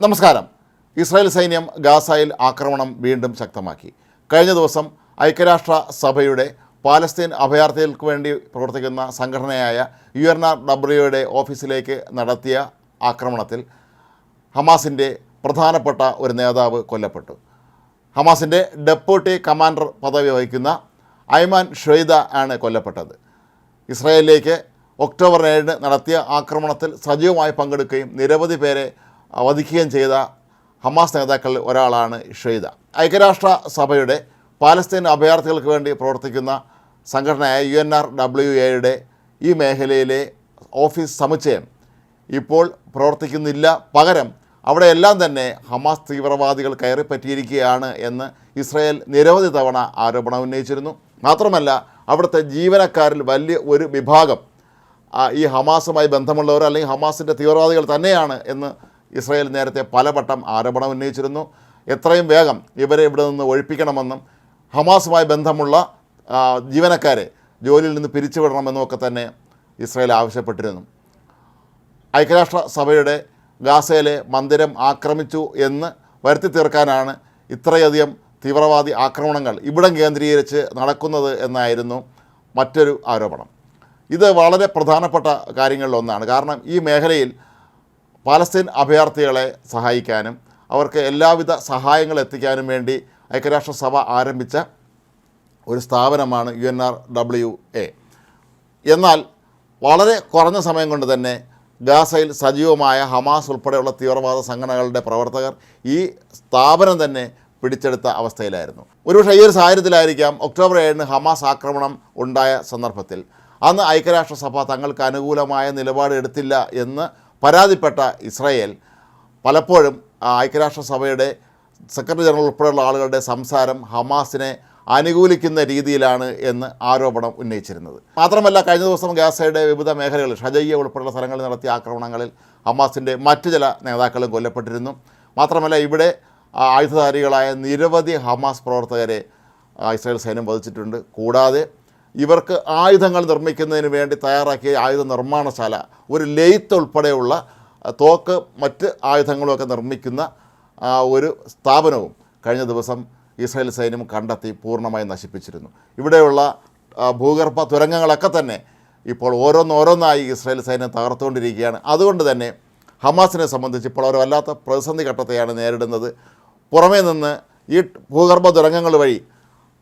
നമസ്കാരം. ഇസ്രായേൽ സൈന്യം ഗാസയിൽ ആക്രമണം വീണ്ടും ശക്തമാക്കി. കഴിഞ്ഞ ദിവസം ഐക്യരാഷ്ട്ര സഭയുടെ പാലസ്തീൻ അഭയാർത്ഥികൾക്ക് വേണ്ടി പ്രവർത്തിക്കുന്ന സംഘടനയായ യു എൻ ആർ ഡബ്ല്യുയുടെ ഓഫീസിലേക്ക് നടത്തിയ ആക്രമണത്തിൽ ഹമാസിന്റെ പ്രധാനപ്പെട്ട ഒരു നേതാവ് കൊല്ലപ്പെട്ടു. ഹമാസിന്റെ ഡെപ്യൂട്ടി കമാൻഡർ പദവി വഹിക്കുന്ന ഐമാൻ ഷെയ്ദ ആണ് കൊല്ലപ്പെട്ടത്. ഇസ്രായേലിലേക്ക് ഒക്ടോബർ ഏഴിന് നടത്തിയ ആക്രമണത്തിൽ സജീവമായി പങ്കെടുക്കുകയും നിരവധി പേരെ വധിക്കുകയും ചെയ്ത ഹമാസ് നേതാക്കളിൽ ഒരാളാണ് ഷെയ്ദ. ഐക്യരാഷ്ട്ര സഭയുടെ പാലസ്തീൻ അഭയാർത്ഥികൾക്ക് വേണ്ടി പ്രവർത്തിക്കുന്ന സംഘടനയായ യു എൻ ആർ ഡബ്ല്യു എയുടെ ഈ മേഖലയിലെ ഓഫീസ് സമുച്ചയം ഇപ്പോൾ പ്രവർത്തിക്കുന്നില്ല. പകരം അവിടെയെല്ലാം തന്നെ ഹമാസ് തീവ്രവാദികൾ കയറിപ്പറ്റിയിരിക്കുകയാണ് എന്ന് ഇസ്രായേൽ നിരവധി തവണ ആരോപണം ഉന്നയിച്ചിരുന്നു. മാത്രമല്ല അവിടുത്തെ ജീവനക്കാരിൽ വലിയ ഒരു വിഭാഗം ഈ ഹമാസുമായി ബന്ധമുള്ളവർ അല്ലെങ്കിൽ ഹമാസിന്റെ തീവ്രവാദികൾ തന്നെയാണ് എന്ന് ഇസ്രായേൽ നേരത്തെ പലവട്ടം ആരോപണം ഉന്നയിച്ചിരുന്നു. എത്രയും വേഗം ഇവരെ ഇവിടെ നിന്ന് ഒഴിപ്പിക്കണമെന്നും ഹമാസുമായി ബന്ധമുള്ള ജീവനക്കാരെ ജോലിയിൽ നിന്ന് പിരിച്ചുവിടണമെന്നും ഒക്കെ തന്നെ ഇസ്രയേൽ ആവശ്യപ്പെട്ടിരുന്നു. ഐക്യരാഷ്ട്ര സഭയുടെ ഗാസയിലെ മന്ദിരം ആക്രമിച്ചു എന്ന് വരുത്തി തീർക്കാനാണ് ഇത്രയധികം തീവ്രവാദി ആക്രമണങ്ങൾ ഇവിടം കേന്ദ്രീകരിച്ച് നടക്കുന്നത് എന്നായിരുന്നു മറ്റൊരു ആരോപണം. ഇത് വളരെ പ്രധാനപ്പെട്ട കാര്യങ്ങളിലൊന്നാണ്. കാരണം ഈ മേഖലയിൽ പാലസ്തീൻ അഭയാർത്ഥികളെ സഹായിക്കാനും അവർക്ക് എല്ലാവിധ സഹായങ്ങൾ എത്തിക്കാനും വേണ്ടി ഐക്യരാഷ്ട്രസഭ ആരംഭിച്ച ഒരു സ്ഥാപനമാണ് U N R W A. എന്നാൽ വളരെ കുറഞ്ഞ സമയം കൊണ്ട് തന്നെ ഗാസയിൽ സജീവമായ ഹമാസ് ഉൾപ്പെടെയുള്ള തീവ്രവാദ സംഘടനകളുടെ പ്രവർത്തകർ ഈ സ്ഥാപനം തന്നെ പിടിച്ചെടുത്ത അവസ്ഥയിലായിരുന്നു. ഒരുപക്ഷെ ഈ ഒരു സാഹചര്യത്തിലായിരിക്കാം ഒക്ടോബർ ഏഴിന് ഹമാസ് ആക്രമണം ഉണ്ടായ സന്ദർഭത്തിൽ. അന്ന് ഐക്യരാഷ്ട്രസഭ തങ്ങൾക്ക് അനുകൂലമായ നിലപാട് എടുത്തില്ല എന്ന് പരാതിപ്പെട്ട ഇസ്രായേൽ പലപ്പോഴും ഐക്യരാഷ്ട്രസഭയുടെ സെക്രട്ടറി ജനറൽ ഉൾപ്പെടെയുള്ള ആളുകളുടെ സംസാരം ഹമാസിനെ അനുകൂലിക്കുന്ന രീതിയിലാണ് എന്ന് ആരോപണം ഉന്നയിച്ചിരുന്നത്. മാത്രമല്ല കഴിഞ്ഞ ദിവസം ഗാസയുടെ വിവിധ മേഖലകളിൽ ഷജയ്യ ഉൾപ്പെടെയുള്ള സ്ഥലങ്ങളിൽ നടത്തിയ ആക്രമണങ്ങളിൽ ഹമാസിന്റെ മറ്റു ചില നേതാക്കളും കൊല്ലപ്പെട്ടിരുന്നു. മാത്രമല്ല ഇവിടെ ആയുധധാരികളായ നിരവധി ഹമാസ് പ്രവർത്തകരെ ഇസ്രായേൽ സൈന്യം വധിച്ചിട്ടുണ്ട്. കൂടാതെ ഇവർക്ക് ആയുധങ്ങൾ നിർമ്മിക്കുന്നതിന് വേണ്ടി തയ്യാറാക്കിയ ആയുധ നിർമ്മാണശാല ഒരു ലെയ്ത്ത് ഉൾപ്പെടെയുള്ള തോക്ക് മറ്റ് ആയുധങ്ങളുമൊക്കെ നിർമ്മിക്കുന്ന ഒരു സ്ഥാപനവും കഴിഞ്ഞ ദിവസം ഇസ്രായേൽ സൈന്യം കണ്ടെത്തി പൂർണമായി നശിപ്പിച്ചിരുന്നു. ഇവിടെയുള്ള ഭൂഗർഭ തുരങ്കങ്ങളൊക്കെ തന്നെ ഇപ്പോൾ ഓരോന്നോരോന്നായി ഇസ്രായേൽ സൈന്യം തകർത്തുകൊണ്ടിരിക്കുകയാണ്. അതുകൊണ്ട് തന്നെ ഹമാസിനെ സംബന്ധിച്ച് ഇപ്പോൾ അവർ വല്ലാത്ത പ്രതിസന്ധി ഘട്ടത്തെയാണ് നേരിടുന്നത്. പുറമേ നിന്ന് ഈ ഭൂഗർഭ തുരങ്കങ്ങൾ വഴി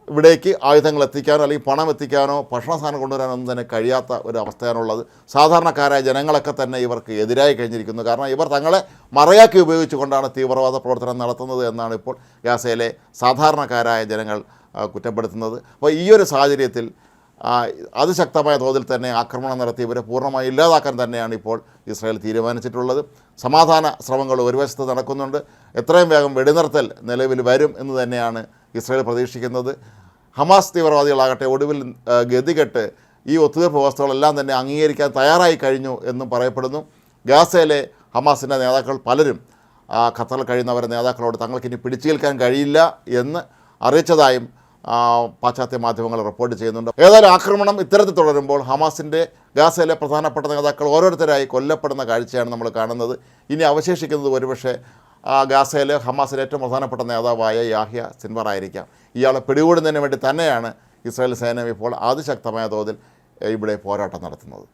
ഇവിടേക്ക് ആയുധങ്ങൾ എത്തിക്കാനോ അല്ലെങ്കിൽ പണം എത്തിക്കാനോ ഭക്ഷണ സാധനം കൊണ്ടുവരാനോ ഒന്നും തന്നെ കഴിയാത്ത ഒരു അവസ്ഥയാണുള്ളത്. സാധാരണക്കാരായ ജനങ്ങളൊക്കെ തന്നെ ഇവർക്ക് എതിരായി കഴിഞ്ഞിരിക്കുന്നു. കാരണം ഇവർ തങ്ങളെ മറയാക്കി ഉപയോഗിച്ചുകൊണ്ടാണ് തീവ്രവാദ പ്രവർത്തനം നടത്തുന്നത് എന്നാണ് ഇപ്പോൾ ഗാസയിലെ സാധാരണക്കാരായ ജനങ്ങൾ കുറ്റപ്പെടുത്തുന്നത്. അപ്പോൾ ഈ ഒരു സാഹചര്യത്തിൽ അതിശക്തമായ തോതിൽ തന്നെ ആക്രമണം നടത്തി ഇവരെ പൂർണമായി ഇല്ലാതാക്കാൻ തന്നെയാണ് ഇപ്പോൾ ഇസ്രായേൽ തീരുമാനിച്ചിട്ടുള്ളത്. സമാധാന ശ്രമങ്ങൾ ഒരു വശത്ത് നടക്കുന്നുണ്ട്. എത്രയും വേഗം വെടിനിർത്തൽ നിലവിൽ വരും എന്ന് തന്നെയാണ് ഇസ്രായേൽ പ്രതീക്ഷിക്കുന്നത് ഹമാസ് തീവ്രവാദികളാകട്ടെ ഒടുവിൽ ഗതികെട്ട് ഈ ഒത്തുതീർപ്പ് വ്യവസ്ഥകളെല്ലാം തന്നെ അംഗീകരിക്കാൻ തയ്യാറായി കഴിഞ്ഞു എന്നും പറയപ്പെടുന്നു. ഗാസയിലെ ഹമാസിന്റെ നേതാക്കൾ പലരും ഖത്തറിൽ കഴിയുന്നവരെ നേതാക്കളോട് തങ്ങൾക്കിനി പിടിച്ചു നിൽക്കാൻ കഴിയില്ല എന്ന് അറിയിച്ചതായും പാശ്ചാത്യ മാധ്യമങ്ങൾ റിപ്പോർട്ട് ചെയ്യുന്നുണ്ട്. ഏതായാലും ആക്രമണം ഇത്തരത്തിൽ തുടരുമ്പോൾ ഹമാസിന്റെ ഗാസയിലെ പ്രധാനപ്പെട്ട നേതാക്കൾ ഓരോരുത്തരായി കൊല്ലപ്പെടുന്ന കാഴ്ചയാണ് നമ്മൾ കാണുന്നത്. ഇനി അവശേഷിക്കുന്നത് ഒരുപക്ഷെ ആ, ഗാസയിലെ ഹമാസിലെ ഏറ്റവും പ്രധാനപ്പെട്ട നേതാവായ യാഹ്യ സിൻവർ ആയിരിക്കാം. ഇയാളെ പിടികൂടുന്നതിന് വേണ്ടി തന്നെയാണ് ഇസ്രായേൽ സൈന്യം ഇപ്പോൾ അതിശക്തമായ തോതിൽ ഇവിടെ പോരാട്ടം നടത്തുന്നത്.